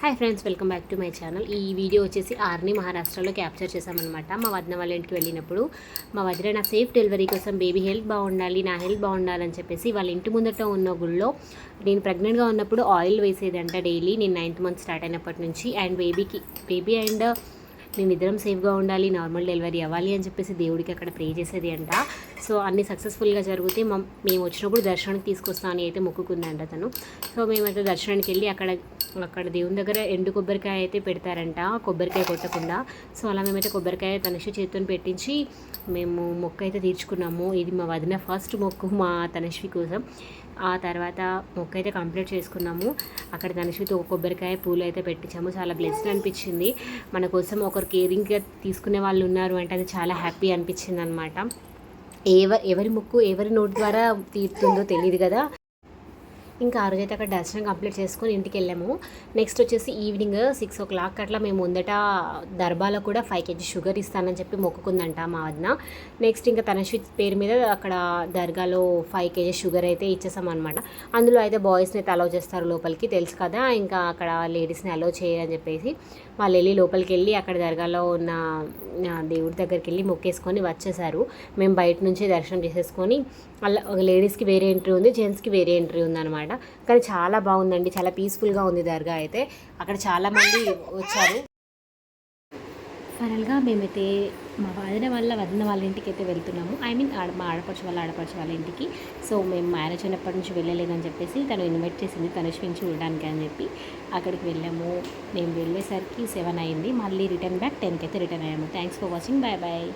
Hi friends welcome back to my channel ఈ video వచ్చేసి ఆర్ని మహారాష్ట్రలో క్యాప్చర్ చేశామన్నమాట. మా వదిన వాళ్ళ ఇంటికి వెళ్ళినప్పుడు మా వదిన నా సేఫ్ డెలివరీ కోసం బేబీ హెల్త్ బాగుండాలి నా హెల్త్ బాగుండాలని చెప్పేసి వాళ్ళ ఇంటి ముందట ఉన్న గుళ్ళో నేను ప్రెగ్నెంట్గా ఉన్నప్పుడు ఆయిల్ వేసేదంట డైలీ నేను నైన్త్ మంత్ స్టార్ట్ అయినప్పటి నుంచి. అండ్ బేబీకి బేబీ అండ్ నేను నిద్రం సేఫ్గా ఉండాలి నార్మల్ డెలివరీ అవ్వాలి అని చెప్పేసి దేవుడికి అక్కడ ప్రే చేసేది అంట. సో అన్ని సక్సెస్ఫుల్గా జరిగితే మా మేము వచ్చినప్పుడు దర్శనానికి తీసుకొస్తా అని అయితే మొక్కుకుందంట తను. సో మేమైతే దర్శనానికి వెళ్ళి అక్కడ అక్కడ దేవుని దగ్గర ఎండు కొబ్బరికాయ అయితే పెడతారంట కొబ్బరికాయ కొట్టకుండా. సో అలా మేమైతే కొబ్బరికాయ తనషి చేతితో పెట్టించి మేము మొక్క అయితే తీర్చుకున్నాము. ఇది మా వదిన ఫస్ట్ మొక్కు మా తనశ్వి కోసం. ఆ తర్వాత మొక్క అయితే కంప్లీట్ చేసుకున్నాము. అక్కడ తనశ్వితో ఒక కొబ్బరికాయ పూలు అయితే పెట్టించాము. చాలా బ్లెస్డ్ అనిపించింది. మన కోసం ఒకరు కేరింగ్గా తీసుకునే వాళ్ళు ఉన్నారు అంటే అది చాలా హ్యాపీ అనిపించింది అనమాట ఎవ ఎవరి ముక్కు ఎవరి నోటి ద్వారా తీరుతుందో తెలియదు కదా. ఇంకా ఆ రోజైతే అక్కడ దర్శనం కంప్లీట్ చేసుకొని ఇంటికి వెళ్ళాము. నెక్స్ట్ వచ్చేసి ఈవినింగ్ సిక్స్ ఓ క్లాక్ అట్లా మేము ముందట దర్బాలో కూడా ఫైవ్ కేజీ షుగర్ ఇస్తానని చెప్పి మొక్కుకుందంట మా వదిన. నెక్స్ట్ ఇంకా తనశ్వి పేరు మీద అక్కడ దర్గాలో ఫైవ్ కేజీ షుగర్ అయితే ఇచ్చేసామన్నమాట. అందులో అయితే బాయ్స్ని అయితే అలౌ చేస్తారు లోపలికి తెలుసు కదా? ఇంకా అక్కడ లేడీస్ని అలౌ చేయని చెప్పేసి వాళ్ళు వెళ్ళి లోపలికి వెళ్ళి అక్కడ దర్గాలో ఉన్న దేవుడి దగ్గరికి వెళ్ళి మొక్కేసుకొని వచ్చేసారు. మేము బయట నుంచి దర్శనం చేసేసుకొని అలా లేడీస్కి వేరే ఎంట్రీ ఉంది జెంట్స్కి వేరే ఎంట్రీ ఉందన్నమాట. కానీ చాలా బాగుందండి. చాలా పీస్ఫుల్గా ఉంది దర్గా అయితే. అక్కడ చాలామంది వచ్చారు. ఫైనల్గా మేమైతే మా వదిన వాళ్ళ వదిన వాళ్ళ ఇంటికి అయితే వెళ్తున్నాము. ఐ మీన్ ఆడ మా ఆడపడుచు వాళ్ళ ఆడపడుచు వాళ్ళ ఇంటికి. సో మేము మ్యారేజ్ అయినప్పటి నుంచి వెళ్ళలేదని చెప్పేసి తను ఇన్వైట్ చేసింది తనుష్విని చూడడానికి అని చెప్పి. అక్కడికి వెళ్ళాము. మేము వెళ్ళేసరికి సెవెన్ అయింది. మళ్ళీ రిటర్న్ బ్యాక్ టెన్కి అయితే రిటర్న్ అయ్యాము. Thanks for watching. Bye bye